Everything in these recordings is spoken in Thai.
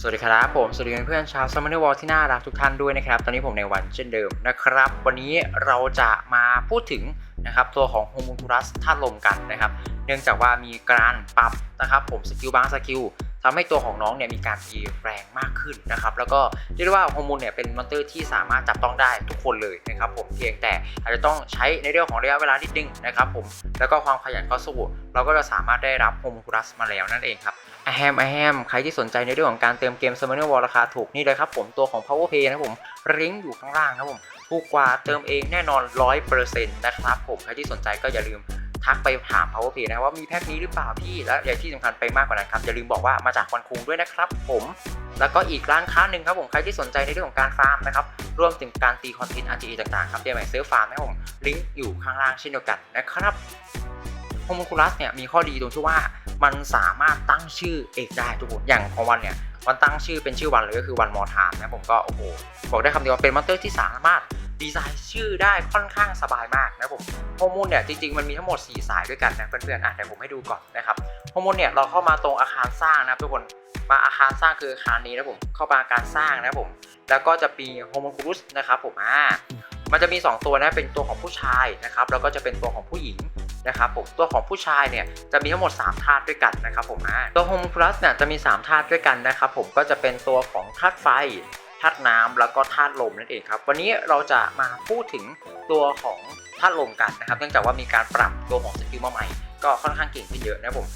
สวัสดีครับ ผม สวัสดีเพื่อนๆชาวซัมเมอร์วอลที่น่ารักทุกท่านด้วยนะครับ ตอนนี้ผมในวันเช่นเดิมนะครับ วันนี้เราจะมาพูดถึงนะครับตัวของ Homunculus ธาตุลมกันนะครับ เนื่องจากว่ามีการปรับนะครับผมสกิลบางสกิล ทำให้ตัวของน้องเนี่ยมีการตีแรงมากขึ้นนะครับแล้วก็เรียกได้ว่าโมูลเนี่ยเป็นมอนเตอร์ที่สามารถจับต้องได้ทุกคนเลยนะครับผมเพียงแต่อาจจะต้องใช้ในเรื่องของระยะเวลานิดนึงนะครับผมแล้วก็ความขยันก็สู้เราก็จะสามารถได้รับโฮมูคูลัสมาแล้วนั่นเองครับอแฮมอแฮมใครที่สนใจในเรื่องของการเติมเกม Summoner Wall ราคาถูกนี่เลยครับผมตัวของ Power Pay นะผมลิงอยู่ข้างล่างนะครับผมถูกกว่าเติมเองแน่นอน 100%นะครับผมใครที่สนใจก็อย่าลืม ทักไปถาม Power Play นะครับว่ามีแพ็คนี้หรือเปล่าพี่ และอย่างที่สำคัญไปมากกว่านั้นครับ อย่าลืมบอกว่ามาจากวันคุงด้วยนะครับผมแล้วก็อีกร้านค้าหนึ่งครับผมใครที่สนใจในเรื่องของการฟาร์มนะครับรวมถึงการตีคอนเทนต์ RGE ต่างๆครับเดี๋ยวใหม่เซิร์ฟฟาร์มนะครับผมลิงก์อยู่ข้างล่างเช่นเดียวกันนะครับโฮมูคูลัสเนี่ยมีข้อดีตรงที่ว่ามันสามารถตั้งชื่อเอกได้ทุกคนอย่างของวันเนี่ยวันตั้งชื่อเป็นชื่อวันเลยก็คือวันมอทามนะผมก็โอ้โหบอกได้คำเดียวว่าเป็นมอนเตอร์ที่สามารถ ดีไซน์ชื่อได้ค่อนข้างสบายมากนะผมโฮมูลเนี่ยจริงๆมันมีทั้งหมด 4 สายด้วยกันนะเพื่อนๆอะเดี๋ยวผมให้ดูก่อนนะครับโฮมูลเนี่ยเราเข้ามาตรงอาคารสร้างนะทุกคนมาอาคารสร้างคืออาคารนี้นะผมเข้ามาการสร้างนะผมแล้วก็จะมีโฮมูคูลุสนะครับผมอ่ามันจะมี 2 ตัวนะเป็นตัวของผู้ชายนะครับแล้วก็จะเป็นตัวของผู้หญิงนะครับผมตัวของผู้ชายเนี่ยจะมีทั้งหมด 3 ธาตุด้วยกันนะครับผมตัวโฮมพลัสเนี่ยจะมี 3 ธาตุด้วยกันนะครับผมก็จะเป็นตัวของธาตุไฟ ธาตุน้ำแล้วก็ธาตุลมนั่นเองครับ วันนี้เราจะมาพูดถึงตัวของธาตุลมกันนะครับ เนื่องจากว่ามีการปรับตัวของสกิลมาใหม่ ก็ค่อนข้างเก่งขึ้นเยอะนะผม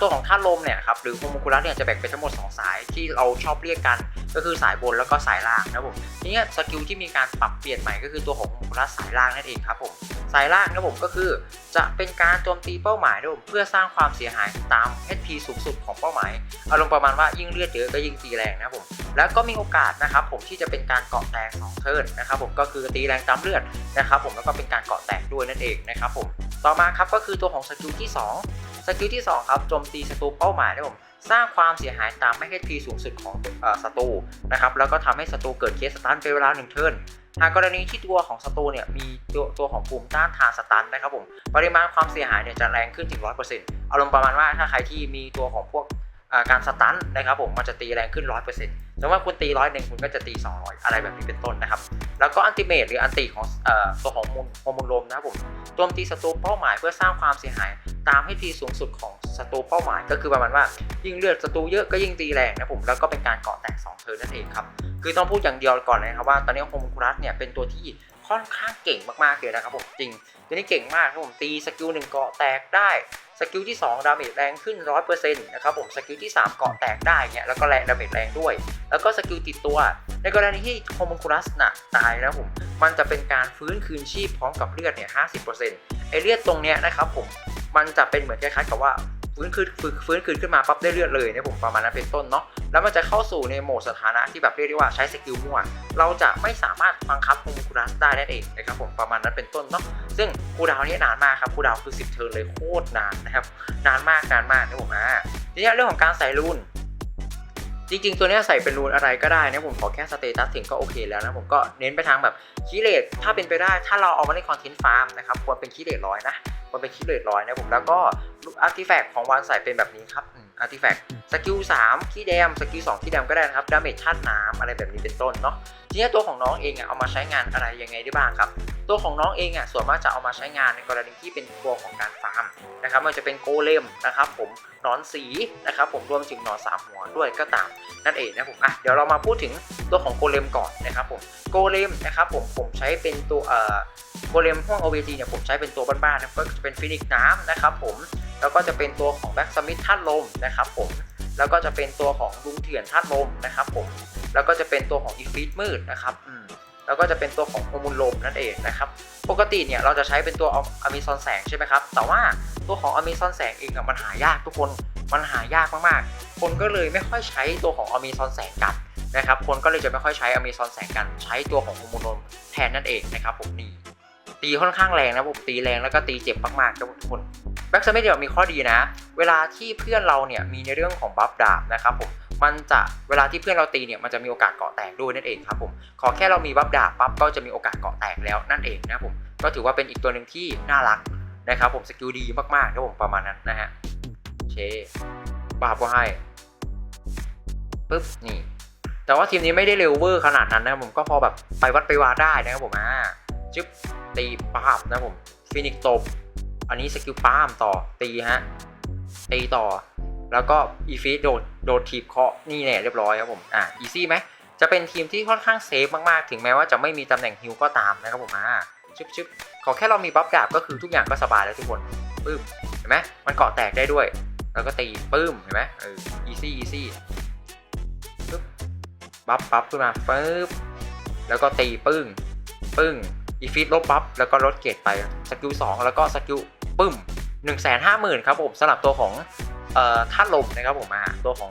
ตัวของธาตุลมเนี่ยครับหรือโฮมูคูลัสเนี่ยจะแบ่งเป็นทั้งหมด 2 สายที่เราชอบเรียกกัน ก็คือสายบนแล้วก็สายล่างนะผมทีนี้สกิลที่มีการปรับเปลี่ยนใหม่ก็คือตัวของโฮมูคูลัสสายล่างนั่นเองครับผมสายล่างนะผมก็คือจะเป็นการโจมตีเป้าหมายนะผมเพื่อสร้างความเสียหายตาม HP สูงสุดของเป้าหมายอารมณ์ประมาณว่ายิ่งเลือดเยอะก็ยิ่งตีแรงนะผมแล้วก็มีโอกาสนะครับผมที่จะเป็นการเกาะแตก2เทิร์นนะครับผมก็คือตีแรงตามเลือดนะครับผมแล้วก็เป็นการเกาะแตกด้วยนั่นเองนะครับผม ต่อมาครับก็คือตัวของสกิลที่ 2 สกิลที่ 2 ครับโจมตีศัตรูเป้าหมายนะผมสร้างความเสียหายตาม HP สูงสุดของศัตรูนะครับแล้วก็ทำให้ศัตรูเกิดเคสสตันเป็นเวลา1เทิร์นหากกรณีที่ตัวของศัตรูเนี่ยมีตัวตัวของภูมิต้านทานสตันนะครับผมปริมาณความเสียหายเนี่ยจะแรงขึ้นถึง100%อารมณ์ประมาณว่าถ้าใครที่มีตัวของพวกการสตันนะครับผมมันจะตีแรงขึ้น100%สมมติว่าคุณตีร้อยหนึ่งคุณก็จะตี200อยอะไรแบบนี้เป็นต้นนะครับ แล้วก็อันติเมตหรืออันติของอตัวของมูลฮโมนลมนะครับผม โจมตีศัตรูเป้าหมายเพื่อสร้างความเสียหาย ตามให้ทีสูงสุดของศัตรูเป้าหมาย ก็คือประมาณว่ายิ่งเลือดศัตรูเยอะก็ยิ่งตีแรงนะผมแล้วก็เป็นการเกาะแตก2เทิร์นนั่นเองครับคือต้องพูดอย่างเดียวก่อนเลยครับว่าตอนนี้โฮมคูรัสเนี่ยเป็นตัวที่ ค่อนข้างเก่งมากๆเลยนะครับผมจริงตัวนี้เก่งมากครับผมตีสกิลหนึ่งเกาะแตกได้สกิลที่2ดาเมจแรงขึ้น 100%นะครับผมสกิลที่ 3 เกาะแตกได้เนี่ยแล้วก็แรงดาเมจแรงด้วย แล้วก็สกิลติดตัว ในกรณีที่โฮมคูรัสน่ะตายนะผมมันจะเป็นการฟื้นคืนชีพพร้อมกับเลือดเนี่ย50%ไอเลือดตรงเนี้ยนะครับผมมันจะเป็นเหมือนคล้ายๆกับว่า ฟื้นคืนฟื้นฟื้นคืนขึ้นมาปั๊บได้เลือดเลยเนี่ยผมประมาณนั้นเป็นต้นเนาะแล้วมันจะเข้าสู่ในโหมดสถานะที่แบบเรียกได้ว่าใช้สกิลมั่วเราจะไม่สามารถบังคับโฮมคูรัสได้นั่นเองนะครับผมประมาณนั้นเป็นต้นเนาะซึ่งคูดาวนี่นานมากครับคูดาวคือ 10 เทิร์นเลยโคตรนานนะครับนานมากนานมากนะผมอ่าทีนี้เรื่องของการใส่รูน จริงๆ ตัวนี้ใส่เป็นรูนอะไรก็ได้นะผมขอแค่สเตตัสถึงก็โอเคแล้วนะผมก็เน้นไปทางแบบคีเลตถ้าเป็นไปได้ถ้าเราเอามาเล่นคอนเทนต์ฟาร์มนะครับควรเป็นคีเลตร้อยนะควรเป็นคีเลตร้อยนะผมแล้วก็อาร์ติแฟกต์ของวันใส่เป็นแบบนี้ครับอาร์ติแฟกต์สกิล3ขี้แดมสกิล2ขี้แดมก็ได้นะครับดาเมจธาตุน้ำอะไรแบบนี้เป็นต้นเนาะทีนี้ตัวของน้องเองอะเอามาใช้งานอะไรยังไงได้บ้างครับ ตัวของน้องเองอะส่วนมากจะเอามาใช้งานในกรณีที่เป็นตัวของการฟาร์มนะครับมันจะเป็นโกเลมนะครับผมหนอนสีนะครับผมรวมถึงหนอนสามหัวด้วยก็ตามนั่นเองนะผมอะเดี๋ยวเรามาพูดถึงตัวของโกเลมก่อนนะครับผมโกเลมนะครับผมผมใช้เป็นตัวเอ่อโกเลมห้อง OVT เนี่ยผมใช้เป็นตัวบ้านๆนะก็จะเป็นฟินิกน้ำนะครับผมแล้วก็จะเป็นตัวของแบ็กสมิธธาตุลมนะครับผมแล้วก็จะเป็นตัวของลุงเถื่อนธาตุลมนะครับผมแล้วก็จะเป็นตัวของอีฟิตมืดนะครับอื แล้วก็จะเป็นตัวของโฮมูลมนั่นเองนะครับ ปกติเนี่ยเราจะใช้เป็นตัวอะมิซอนแสงใช่ไหมครับ แต่ว่าตัวของอะมิซอนแสงเองอะมันหายากทุกคน มันหายากมากๆ คนก็เลยไม่ค่อยใช้ตัวของอเมซอนแสงกันนะครับ คนก็เลยจะไม่ค่อยใช้อเมซอนแสงกัน ใช้ตัวของโฮโมโนมแทนนั่นเองนะครับผมนี่ตีค่อนข้างแรงนะผมตีแรงแล้วก็ตีเจ็บมากๆทุกคนแบ็กซ์ไม่เดียวมีข้อดีนะ เวลาที่เพื่อนเราเนี่ยมีในเรื่องของบัฟดาบนะครับผม มันจะเวลาที่เพื่อนเราตีเนี่ยมันจะมีโอกาสเกาะแตกด้วยนั่นเองครับผมขอแค่เรามีบัฟดาบปั๊บก็จะมีโอกาสเกาะแตกแล้วนั่นเองนะผมก็ถือว่าเป็นอีกตัวหนึ่งที่น่ารักนะครับผมสกิลดีมากๆครับผมประมาณนั้นนะฮะเคบาปก็ให้ปุ๊บนี่แต่ว่าทีมนี้ไม่ได้เร็วเวอร์ขนาดนั้นนะครับผมก็พอแบบไปวัดไปวาได้นะครับผมอ่าจึ๊บตีปาบนะผมฟินิกตบ อันนี้สกิลป้ามต่อตีฮะตีต่อ แล้วก็อีฟีโดดโดดทีบเคาะนี่แน่เรียบร้อยครับผมอ่าอีซี่ไหมจะเป็นทีมที่ค่อนข้างเซฟมากๆ ถึงแม้ว่าจะไม่มีตำแหน่งฮิลก็ตามนะครับผมอ่าชึบชึบขอแค่เรามีบัฟดาบก็คือทุกอย่างก็สบายแล้วทุกคนปื้มเห็นไหมมันเกาะแตกได้ด้วย แล้วก็ตีปื้มเห็นไหมเอออีซี่อีซี่ปึ๊บบัฟบัฟขึ้นมาปึ๊บแล้วก็ตีปึ้งปึ้งอีฟีดลบบัฟแล้วก็ลดเกรดไปสกิลสองแล้วก็สกิลปึ้มหนึ่งแสนห้าหมื่นครับผมสำหรับตัวของ ธาตุลมนะครับผมอ่าตัวของ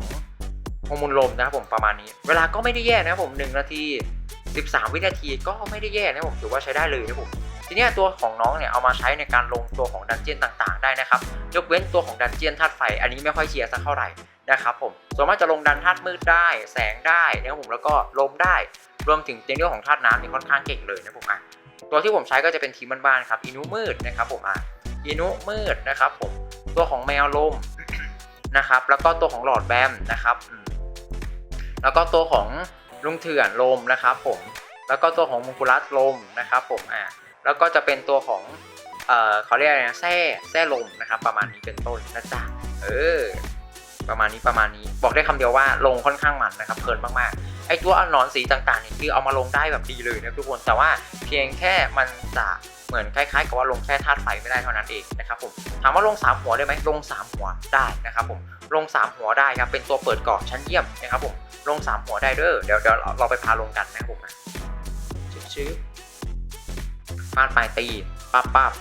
ฮอร์โมนลมนะครับผมประมาณนี้ เวลาก็ไม่ได้แย่นะครับผม1นาที 13 วินาทีก็ไม่ได้แย่นะครับผมถือว่าใช้ได้เลยนะครับผมทีนี้ตัวของน้องเนี่ยเอามาใช้ในการลงตัวของดันเจียนต่างๆ ได้นะครับยกเว้นตัวของดันเจียนธาตุไฟ อันนี้ไม่ค่อยเชียร์สักเท่าไหร่นะครับผมส่วนมากจะลงดันธาตุมืดได้แสงได้นะครับผมแล้วก็ลมได้ รวมถึงในเรื่องของธาตุน้ำนี่ค่อนข้างเก่งเลยนะผมอะตัวที่ผมใช้ก็จะเป็นทีมบ้านๆครับอินุมืดนะครับผมอะอินุมืดนะครับผมตัวของแมวลม นะครับ แล้วก็ตัวของหลอดแบมนะครับ แล้วก็ตัวของลุงเถื่อนลมนะครับผม แล้วก็ตัวของมงกุลัสลมนะครับผม อ่า แล้วก็จะเป็นตัวของ เอ่อเขาเรียกอะไรนะแส้แส้ลมนะครับ ประมาณนี้เป็นต้นนะจ๊ะ เออ ประมาณนี้ประมาณนี้ บอกได้คำเดียวว่าลงค่อนข้างมันนะครับ เพลินมากๆ ไอตัวอันนอนสีต่างๆนี่คือเอามาลงได้แบบดีเลยนะทุกคนแต่ว่าเพียงแค่มันจะเหมือนคล้ายๆกับว่าลงแค่ธาตุไฟไม่ได้เท่านั้นเองนะครับผมถามว่าลง 3 หัวได้ไหมลง 3 หัวได้นะครับผมลง 3 หัวได้ครับเป็นตัวเปิดเกาะชั้นเยี่ยมนะครับผมลง 3 หัวได้เด้อเดี๋ยวเดี๋ยวเราไปพาลงกันนะครับผมชื้อฟาดปลายตีปั๊บปั๊บ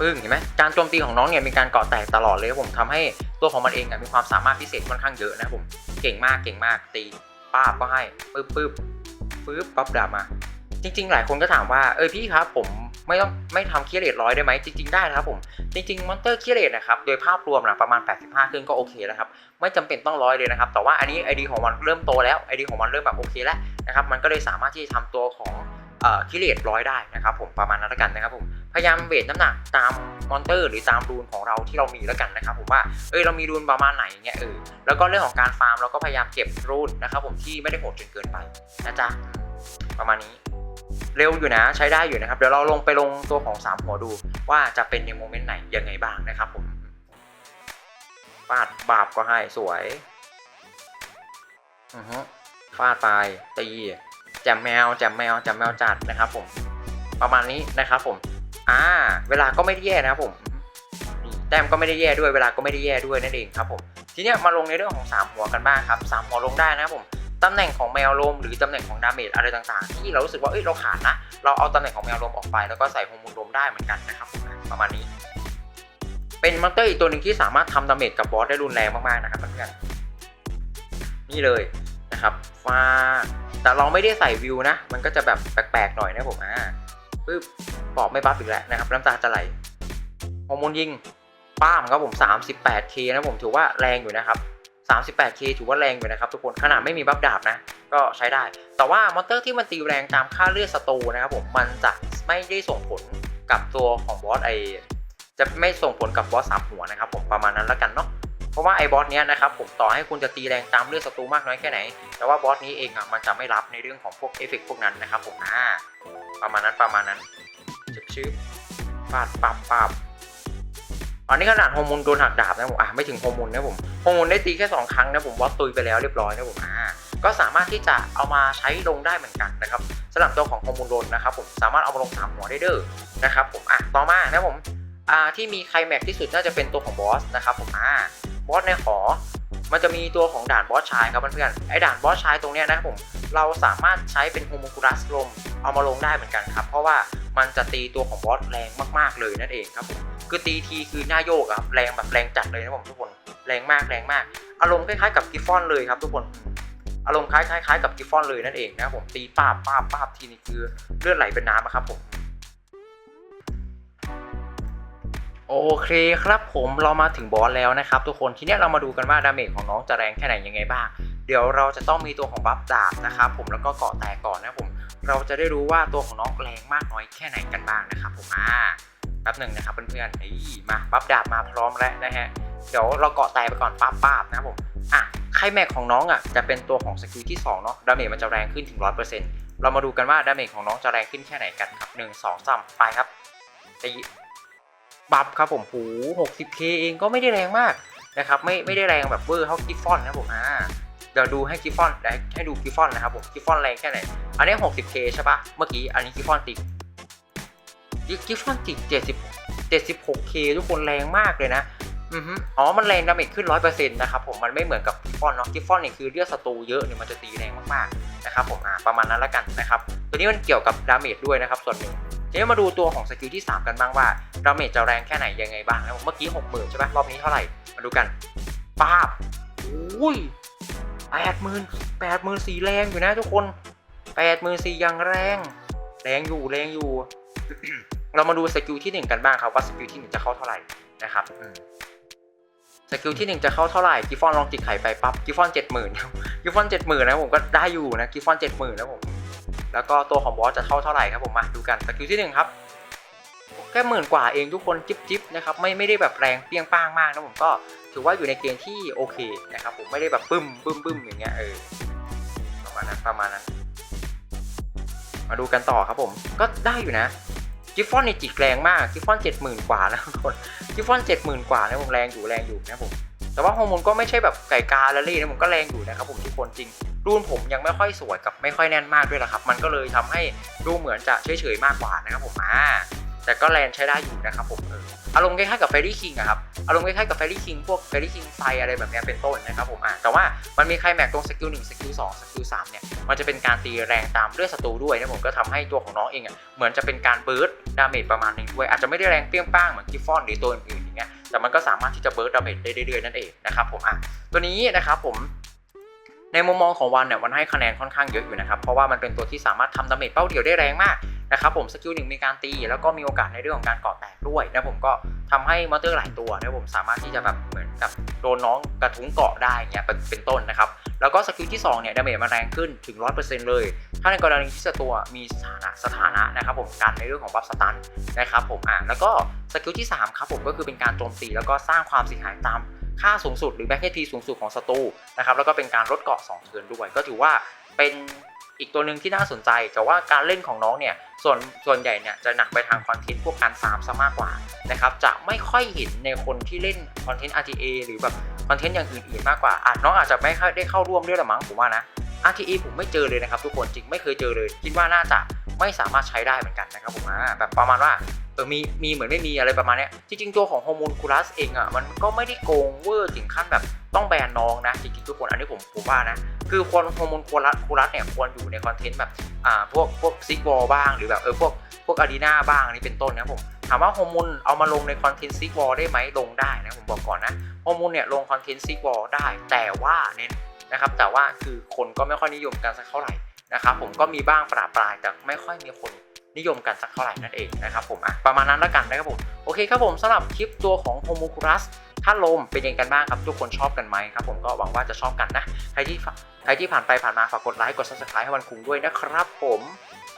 ปึ้งเห็นไหมการโจมตีของน้องเนี่ยมีการเกาะแตกตลอดเลยครับผมทำให้ตัวของมันเองมีความสามารถพิเศษค่อนข้างเยอะนะครับผมเก่งมากเก่งมากตี ป้าบก็ให้ปึ๊บปึ๊บปึ๊บปั๊บดาบมา จริง ๆ หลายคนก็ถามว่าเออพี่ครับผมไม่ต้องไม่ทำเคียร์เลตร้อยได้ไหมจริง ๆ ได้นะครับผม จริงๆมอนเตอร์เคียร์เลตนะครับโดยภาพรวมนะประมาณ 85 ขึ้นก็โอเคแล้วครับ ไม่จำเป็นต้องร้อยเลยนะครับ แต่ว่าอันนี้ไอดีของมันเริ่มโตแล้วไอดีของมันเริ่มแบบโอเคแล้วนะครับมันก็เลยสามารถที่จะทำตัวของ เอ่อคิเลตร้อยได้นะครับผมประมาณนั้นล้วกันนะครับผมพยายามเวทน้ำหนักตามมอนเตอร์ หรือตามรูนของเราที่เรามีแล้วกันนะครับผมว่าเอ้ยเรามีรูนประมาณไหนเงี้ยเออแล้วก็เรื่องของการฟาร์มเราก็พยายามเก็บรูนนะครับผมที่ไม่ได้โหดจนเกินไปนะจ๊ะประมาณนี้เร็วอยู่นะใช้ได้อยู่นะครับ เดี๋ยวเราลงไปลงตัวของ 3 หัวดูว่าจะเป็นในโมเมนต์ไหนยังไงบ้างนะครับผมฟาดบาบก็ให้สวยอือฮึฟาดไปตี แจมแมวแจมแมวแจมแมวจัดนะครับผมประมาณนี้นะครับผมอ่าเวลาก็ไม่ได้แย่นะครับผมแต้มก็ไม่ได้แย่ด้วยเวลาก็ไม่ได้แย่ด้วยนั่นเองครับผมทีนี้มาลงในเรื่องของ 3 หัวกันบ้างครับสามหัวลงได้นะครับผมตำแหน่งของแมวลมหรือตำแหน่งของดาเมจอะไรต่างๆ ที่เรารู้สึกว่าเอ้ยเราขาดนะ เราเอาตำแหน่งของแมวลมออกไปแล้วก็ใส่โฮอร์โมนลมได้เหมือนกันนะครับผมประมาณนี้ เป็นมอนเตอร์อีกตัวหนึ่งที่สามารถทำดาเมจกับบอสได้รุนแรงมากๆนะครับเพื่อนนี่เลย นะครับฟ้าแต่เราไม่ได้ใส่วิวนะ มันก็จะแบบแปลกๆหน่อยนะผมอ่าปึ๊บปอบไม่บัฟอีกแล้วนะครับน้ำตาจะไหลฮอร์โมนยิงป้ามครับผม 38k นะผมถือว่าแรงอยู่นะครับ 38k ถือว่าแรงอยู่นะครับทุกคนขนาดไม่มีบัฟดาบนะ ก็ใช้ได้ แต่ว่ามอนเตอร์ที่มันตีแรงตามค่าเลือดศัตรูนะครับผมมันจะไม่ได้ส่งผลกับตัวของบอสไอจะไม่ส่งผลกับบอสสามหัวนะครับผมประมาณนั้นแล้วกันเนาะ เพราะว่าไอ้บอสเนี้ยนะครับผมต่อให้คุณจะตีแรงตามเลือดศัตรูมากน้อยแค่ไหน แต่ว่าบอสนี้เองอะมันจะไม่รับในเรื่องของพวกเอฟเฟกพวกนั้นนะครับผมอ่าประมาณนั้นประมาณนั้นชึบชึบปาดปับปับอันนี้ขนาดฮอร์โมนโดนหักดาบนะผมอะไม่ถึงฮอร์โมนนะผมฮอร์โมนได้ตีแค่สองครั้งนะผมบอสตุยไปแล้วเรียบร้อยนะผมอ่าก็สามารถที่จะเอามาใช้ลงได้เหมือนกันนะครับสำหรับตัวของฮอร์โมนโดนนะครับผมสามารถเอามาลงสามหัวได้เด้อนะครับผมอะต่อมานะผมอ่าที่มีไคลแม็กที่สุดน่าจะเป็นตัวของบอสนะครับผมอ่า บอสในหอ มันจะมีตัวของด่านบอสชายครับเพื่อนๆไอ้ด่านบอสชายตรงเนี้ยนะครับผมเราสามารถใช้เป็นโฮโมคูรัสลมเอามาลงได้เหมือนกันครับ เพราะว่ามันจะตีตัวของบอสแรงมากๆเลยนั่นเองครับผมคือตีทีคือหน้าโยกครับแรงแบบแรงจัดเลยนะผมทุกคนแรงมากแรงมาก อารมณ์คล้ายๆกับกิฟฟอนเลยครับทุกคนอารมณ์คล้ายๆกับกิฟฟอนเลยนั่นเองนะครับผมตีป้าบป้าบป้าบทีนี้คือเลือดไหลเป็นน้ำอะครับผม โอเคครับผมเรามาถึงบอสแล้วนะครับ ทุกคนทีนี้เรามาดูกันว่าดาเมจของน้องจะแรงแค่ไหนยังไงบ้าง เดี๋ยวเราจะต้องมีตัวของบัฟดาบนะครับผมแล้วก็เกาะแตกก่อนนะผม เราจะได้รู้ว่าตัวของน้องแรงมากน้อยแค่ไหนกันบ้างนะครับผมอ่าแป๊บหนึ่งนะครับเพื่อนๆนี่มาบัฟดาบมาพร้อมแล้วนะฮะเดี๋ยวเราเกาะแตกไปก่อนป้าป้าบนะผมอะไคลแม็กของน้องอะจะเป็นตัวของสกิลที่2เนาะดาเมจมันจะแรงขึ้นถึง 100%เรามาดูกันว่าดาเมจของน้องจะแรงขึ้นแค่ไหนกันครับหนึ่งสองสามไปครับตี บัฟครับผมหู 60k เองก็ไม่ได้แรงมากนะครับไม่ไม่ได้แรงแบบเวอร์เท่ากิฟฟอนนะผมอ่าเดี๋ยวดูให้กิฟฟอนให้ดูกิฟฟอนนะครับผมกิฟฟอนแรงแค่ไหนอันนี้ 60k ใช่ปะเมื่อกี้อันนี้กิฟฟอนติดกิฟฟอนติด70 76k ทุกคนแรงมากเลยนะอ๋อ มันแรงดาเมจขึ้น 100%นะครับผม มันไม่เหมือนกับกิฟฟอนเนาะกิฟฟอนเนี่ยคือเลือดศัตรูเยอะเนี่ยมันจะตีแรงมากๆนะครับผม อ่า ประมาณนั้นล้วกันนะครับ ตัวนี้มันเกี่ยวกับดาเมจด้วยนะครับ ส่วนหนึ่ง ทีนี้มาดูตัวของสกิลที่ 3 กันบ้างว่าดาเมจจะแรงแค่ไหนยังไงบ้างนะผมเมื่อกี้60,000ใช่ไหมรอบนี้เท่าไหร่ มาดูกันป้าบอุ้ยแปดหมื่นแปดหมื่นสีแรงอยู่นะทุกคนแปดหมื่นสียังแรง แรงอยู่แรงอยู่ เรามาดูสกิลที่หนึ่งกันบ้างครับว่าสกิลที่หนึ่งจะเข้าเท่าไหร่นะครับสกิลที่หนึ่งจะเข้าเท่าไหร่กิฟฟอนลองจิกไข่ไปปั๊บกิฟฟอนเจ็ดหมื่นกิฟฟอนเจ็ดหมื่นนะผมก็ได้อยู่นะกิฟฟอนเจ็ดหมื่นนะผม แล้วก็ตัวของบอสจะเข้าเท่าไหร่ครับผมมาดูกันสกิลที่หนึ่งครับแค่หมื่นกว่าเองทุกคนจิ๊บจิบนะครับไม่ไม่ได้แบบแรงเปี้ยงป้างมากนะผมก็ถือว่าอยู่ในเกณฑ์ที่โอเคนะครับผมไม่ได้แบบปึ้มปึ้มปึ้มอย่างเงี้ยเออประมาณนั้นประมาณนั้น มาดูกันต่อครับผมก็ได้อยู่นะกิฟฟอนนี่จิกแรงมากกิฟฟอนเจ็ดหมื่นกว่านะทุกคนกิฟฟอนเจ็ดหมื่นกว่านะผมแรงอยู่แรงอยู่นะผมแต่ว่าฮอร์โมนก็ไม่ใช่แบบไก่กาละเล่นะผมก็แรงอยู่นะครับผมทุกคนจริง รุ่นผมยังไม่ค่อยสวยกับไม่ค่อยแน่นมากด้วยละครับ มันก็เลยทำให้ดูเหมือนจะเฉยๆมากกว่านะครับผมอ่าแต่ก็แรงใช้ได้อยู่นะครับผมเอออารมณ์คล้ายๆกับเฟรดี้คิงอะครับอารมณ์คล้ายๆกับเฟรดี้คิงพวกเฟรดี้คิงไฟอะไรแบบนี้เป็นต้นนะครับผมอ่าแต่ว่ามันมีใครแม็กตรงสกิลหนึ่งสกิลสองสกิลสามเนี่ยมันจะเป็นการตีแรงตามเลือดศัตรูด้วยนะผมก็ทำให้ตัวของน้องเองอะเหมือนจะเป็นการเบิร์ดดาเมจประมาณหนึงด้วยอาจจะไม่ได้แรงเปรี้ยงป้างเหมือนกิฟฟอนหรือตัวอื่นๆอย่างเงี้ยแต่มันก็สามารถที่จะเบิร์ดดาเมจได้เรื่อยๆนั่นเองนะครับผมอะตัวนี้นะครับผม ในมุมมองของวันเนี่ยมันให้คะแนนค่อนข้างเยอะอยู่นะครับ เพราะว่ามันเป็นตัวที่สามารถทำดาเมจเป้าเดียวได้แรงมากนะครับผมสกิลหนึ่งมีการตี แล้วก็มีโอกาสในเรื่องของการก่อแตกด้วยนะผมก็ทำให้มอเตอร์หลายตัวนะผมสามารถที่จะแบบเหมือนกับโดนน้องกระทุ้งเกาะได้เงี้ยเป็นเป็นต้นนะครับ แล้วก็สกิลที่สองเนี่ยดาเมจมันแรงขึ้นถึง 100%เลย ถ้าในกรณีที่ศัตรูมีสถานะสถานะนะครับผมกันในเรื่องของบัฟสตันนะครับผมอ่าแล้วก็สกิลที่ 3 ครับผมก็คือเป็นการโจมตีแล้วก็สร้างความเสียหายตาม ค่าสูงสุดหรือแบ็คเฮทีสูงสุดของศัตรูนะครับแล้วก็เป็นการลดเกาะ2เทิร์นด้วย ก็ถือว่าเป็นอีกตัวหนึ่งที่น่าสนใจ แต่ว่าการเล่นของน้องเนี่ยส่วนส่วนใหญ่เนี่ยจะหนักไปทางคอนเทนต์พวกการฟามซะมากกว่านะครับจะไม่ค่อยเห็นในคนที่เล่นคอนเทนต์ RTA หรือแบบคอนเทนต์อย่างอื่นๆมากกว่าอาจน้องอาจจะไม่ค่อยได้เข้าร่วมด้วยละมั้งผมว่านะ RTE ผมไม่เจอเลยนะครับทุกคนจริงไม่เคยเจอเลย คิดว่าน่าจะไม่สามารถใช้ได้เหมือนกันนะครับผมแบบประมาณว่า เออมีมีเหมือนไม่มีอะไรประมาณเนี้ยจริงๆตัวของฮอร์โมนคูลัสเองอะมันก็ไม่ได้โกงเวอร์ถึงขั้นแบบต้องแบนน้องนะจริงๆทุกคนอันนี้ผมผมว่านะคือควรฮอร์โมนคูลัสคูลัสเนี่ยควรอยู่ในคอนเทนต์แบบอ่าพวกพวกซิกวอลบ้างหรือแบบเออพวกพวกอารีนาบ้างอันนี้เป็นต้นนะผมถามว่าฮอร์โมนเอามาลงในคอนเทนต์ซิกวอลได้ไหมลงได้นะผมบอกก่อนนะฮอร์โมนเนี่ยลงคอนเทนต์ซิกวอลได้แต่ว่าเน้นนะครับแต่ว่าคือคนก็ไม่ค่อยนิยมกันสักเท่าไหร่นะครับผมก็มีบ้างประปรายแต่ไม่ค่อยมีคน นิยมกันสักเท่าไหร่นั่นเองนะครับผมอะประมาณนั้นแล้วกันนะครับผมโอเคครับผมสำหรับคลิปตัวของโฮมูคูรัสท่าลมเป็นยังไงกันบ้างครับทุกคนชอบกันไหมครับผมก็หวังว่าจะชอบกันนะใครที่ใครที่ผ่านไปผ่านมาฝากกดไลค์กด subscribe ให้วันคุงด้วยนะครับผม